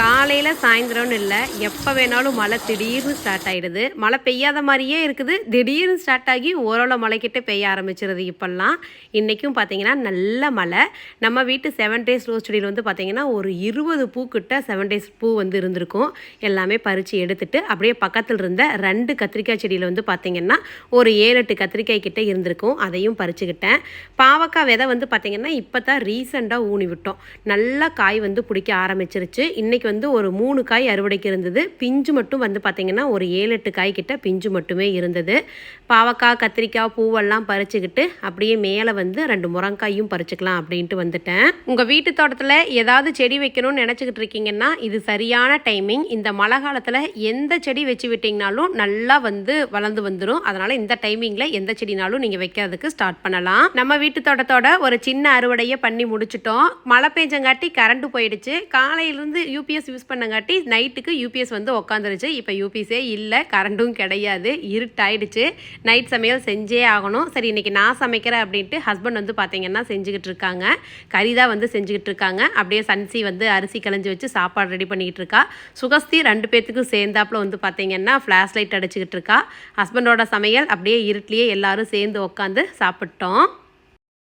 காலையில் சாயந்தரம்னு இல்லை எப்போ வேணாலும் மழை திடீர்னு ஸ்டார்ட் ஆகிடுது மழை பெய்யாத மாதிரியே இருக்குது. திடீர்னு ஸ்டார்ட் ஆகி ஓரளவு மழைக்கிட்ட பெய்ய ஆரம்பிச்சிருது இப்போல்லாம். இன்றைக்கும் பார்த்தீங்கன்னா நல்ல மழை. நம்ம வீட்டு செவன் டேஸ் ரோஸ் செடியில் வந்து பார்த்திங்கன்னா ஒரு இருபது பூக்கிட்ட செவன் டேஸ் பூ வந்து இருந்திருக்கும். எல்லாமே பறித்து எடுத்துட்டு அப்படியே பக்கத்தில் இருந்த ரெண்டு கத்திரிக்காய் செடியில் வந்து பார்த்திங்கன்னா ஒரு ஏழு எட்டு கத்திரிக்காய் கிட்டே இருந்திருக்கும். அதையும் பறிச்சுக்கிட்டேன். பாவக்காய் விதை வந்து பார்த்திங்கன்னா இப்போ தான் ரீசெண்டாக ஊனி விட்டோம். நல்லா காய் வந்து பிடிக்க ஆரம்பிச்சிருச்சு. இன்றைக்கி வந்து ஒரு மூணு காய் அறுவடைக்கு இருந்தது. பிஞ்சு மட்டும் வந்து பார்த்திங்கன்னா ஒரு ஏழு எட்டு காய் கிட்ட பிஞ்சு மட்டுமே இருந்தது. பாவக்காய் கத்திரிக்காய் பூவெல்லாம் பறிச்சுக்கிட்டு அப்படியே மேலே வந்து ரெண்டு முரங்காயும் பறிச்சுக்கலாம் அப்படின்ட்டு வந்துட்டேன். உங்கள் வீட்டு தோட்டத்தில் ஏதாவது செடி வைக்கணும்னு நினச்சிக்கிட்டு இருக்கீங்கன்னா இது சரியான டைமிங். இந்த மழை காலத்தில் எந்த செடி வச்சு விட்டிங்கனாலும் நல்லா வந்து வளர்ந்து வந்துடும் அதனால் இந்த டைமிங்கில் எந்த செடினாலும் நீங்கள் வைக்கிறதுக்கு ஸ்டார்ட் பண்ணலாம். நம்ம வீட்டு தோட்டத்தோட ஒரு சின்ன அறுவடையை பண்ணி முடிச்சிட்டோம். மழை பெஞ்சங்காட்டி கரண்ட் போயிடுச்சு. காலையிலேருந்து யூபிஎஸ் யூஸ் பண்ணங்காட்டி நைட்டுக்கு யூபிஎஸ் வந்து உக்காந்துருச்சு. இப்போ யூபிஎஸ்ஸே இல்லை கரண்ட்டும் கிடையாது இருட்டாயிடுச்சு. நைட் சமையல் செஞ்சே ஆகணும். சரி இன்றைக்கி நான் சமைக்கிறேன் அப்படின்ட்டு ஹஸ்பண்ட் வந்து பார்த்தீங்கன்னா செஞ்சுக்கிட்டு இருக்காங்க. கறி தான் வந்து செஞ்சுக்கிட்டு இருக்காங்க. அப்படியே சன்சி வந்து அரிசி களைஞ்சி வச்சு சாப்பாடு ரெடி பண்ணிக்கிட்டு இருக்கா. சுகஸ்தி ரெண்டு பேர்த்துக்கும் சேர்ந்தாப்புல வந்து பார்த்தீங்கன்னா ஃப்ளாஷ் லைட் அடிச்சுக்கிட்டு இருக்கா. ஹஸ்பண்டோட சமையல் அப்படியே இருட்டிலேயே எல்லாரும் சேர்ந்து உட்காந்து சாப்பிட்டோம்.